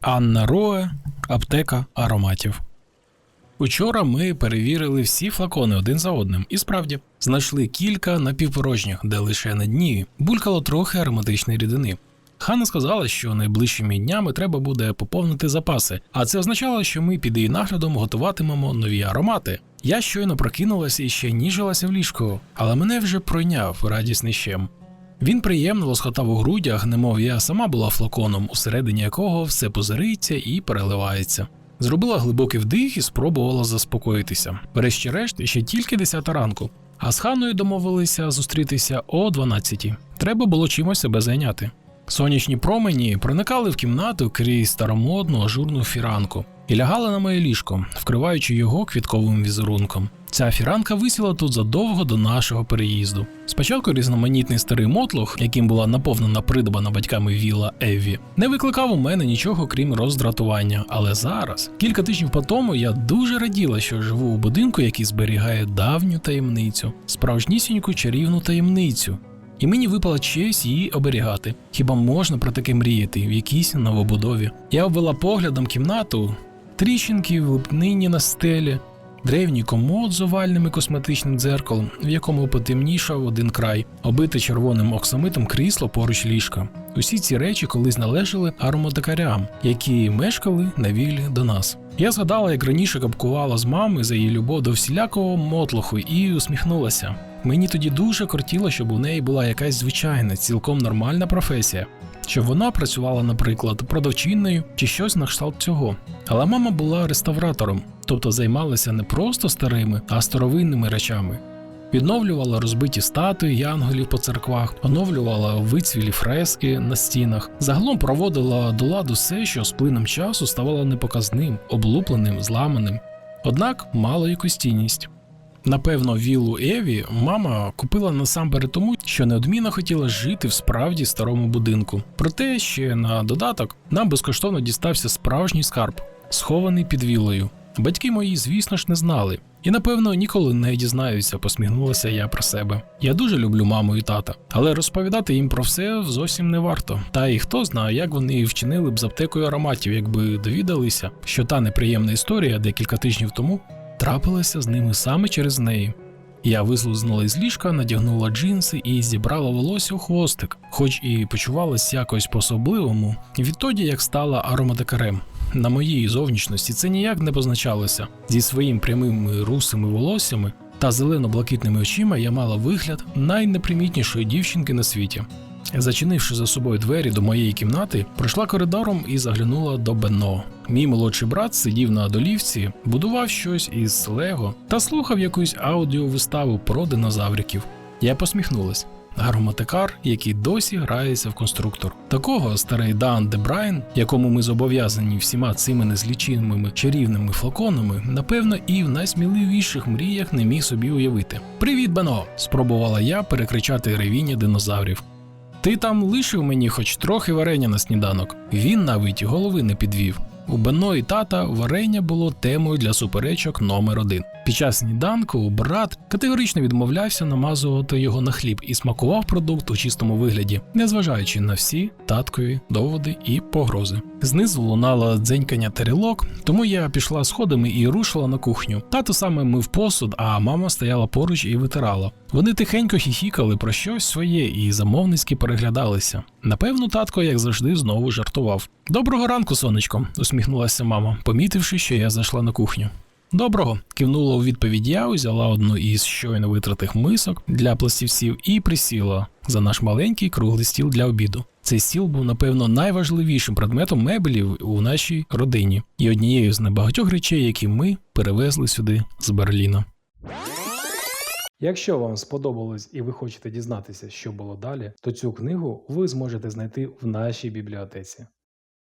Анна Рое, аптека ароматів. Учора ми перевірили всі флакони один за одним, і справді знайшли кілька напівпорожніх, де лише на дні булькало трохи ароматичної рідини. Ханна сказала, що найближчими днями треба буде поповнити запаси, а це означало, що ми під її наглядом готуватимемо нові аромати. Я щойно прокинулася і ще ніжилася в ліжку, але мене вже пройняв радісний щем. Він приємно лоскотав у грудях, немов я сама була флаконом, усередині якого все позириться і переливається. Зробила глибокий вдих і спробувала заспокоїтися. Врешті-решт, ще тільки 10 ранку. А з ханою домовилися зустрітися о 12. Треба було чимось себе зайняти. Сонячні промені проникали в кімнату крізь старомодну ажурну фіранку і лягали на моє ліжко, вкриваючи його квітковим візерунком. Ця фіранка висіла тут задовго до нашого переїзду. Спочатку різноманітний старий мотлох, яким була наповнена придбана батьками віла Евві, не викликав у мене нічого крім роздратування. Але зараз, кілька тижнів по тому, я дуже раділа, що живу у будинку, який зберігає давню таємницю, справжнісіньку чарівну таємницю. І мені випала честь її оберігати. Хіба можна про таке мріяти в якійсь новобудові? Я обвела поглядом кімнату, тріщинки в липнині на стелі, древній комод з овальним косметичним дзеркалом, в якому потемнішав один край, обите червоним оксамитом крісло поруч ліжка. Усі ці речі колись належали ароматикарям, які мешкали на віллі до нас. Я згадала, як раніше капкувала з мами за її любов до всілякого мотлоху і усміхнулася. Мені тоді дуже кортіло, щоб у неї була якась звичайна, цілком нормальна професія, щоб вона працювала, наприклад, продавчиною чи щось на кшталт цього. Але мама була реставратором, тобто займалася не просто старими, а старовинними речами. Відновлювала розбиті статуї янголів по церквах, оновлювала вицвілі фрески на стінах, загалом проводила до ладу все, що з плином часу ставало непоказним, облупленим, зламаним. Однак мало якусь цінність. Напевно, віллу Еві мама купила насамперед тому, що неодмінно хотіла жити в справді старому будинку. Проте ще на додаток нам безкоштовно дістався справжній скарб, схований під віллою. Батьки мої, звісно ж, не знали. І напевно ніколи не дізнаюся, посміхнулася я про себе. Я дуже люблю маму і тата, але розповідати їм про все зовсім не варто. Та і хто знає, як вони вчинили б з аптекою ароматів, якби довідалися, що та неприємна історія декілька тижнів тому трапилася з ними саме через неї. Я вислузнула із ліжка, надягнула джинси і зібрала волосся у хвостик, хоч і почувалась якось по-особливому, відтоді як стала ароматикарем. На моїй зовнішності це ніяк не позначалося. Зі своїм прямими русими волоссями та зелено-блакитними очима я мала вигляд найнепримітнішої дівчинки на світі. Зачинивши за собою двері до моєї кімнати, пройшла коридором і заглянула до Бенно. Мій молодший брат сидів на долівці, будував щось із лего та слухав якусь аудіовиставу про динозавриків. Я посміхнулась. Ароматикар, який досі грається в конструктор. Такого старий Дан Дебрайн, якому ми зобов'язані всіма цими незлічимими чарівними флаконами, напевно, і в найсміливіших мріях не міг собі уявити. Привіт, Бено! спробувала я перекричати ревіння динозаврів. Ти там лишив мені хоч трохи варення на сніданок. Він навіть голови не підвів. У Бено і тата варення було темою для суперечок номер один. Під час сніданку брат категорично відмовлявся намазувати його на хліб і смакував продукт у чистому вигляді, незважаючи на всі таткові доводи і погрози. Знизу лунало дзенькання тарілок, тому я пішла сходами і рушила на кухню. Тато саме мив посуд, а мама стояла поруч і витирала. Вони тихенько хіхікали про щось своє і замовницьки переглядалися. Напевно, татко, як завжди, знову жартував. Доброго ранку, сонечко, усміхнулася мама, помітивши, що я зайшла на кухню. Доброго, кивнула у відповідь я, взяла одну із щойно витратих мисок для пластівців і присіла за наш маленький круглий стіл для обіду. Цей стіл був, напевно, найважливішим предметом меблів у нашій родині і однією з небагатьох речей, які ми перевезли сюди з Берліна. Якщо вам сподобалось і ви хочете дізнатися, що було далі, то цю книгу ви зможете знайти в нашій бібліотеці.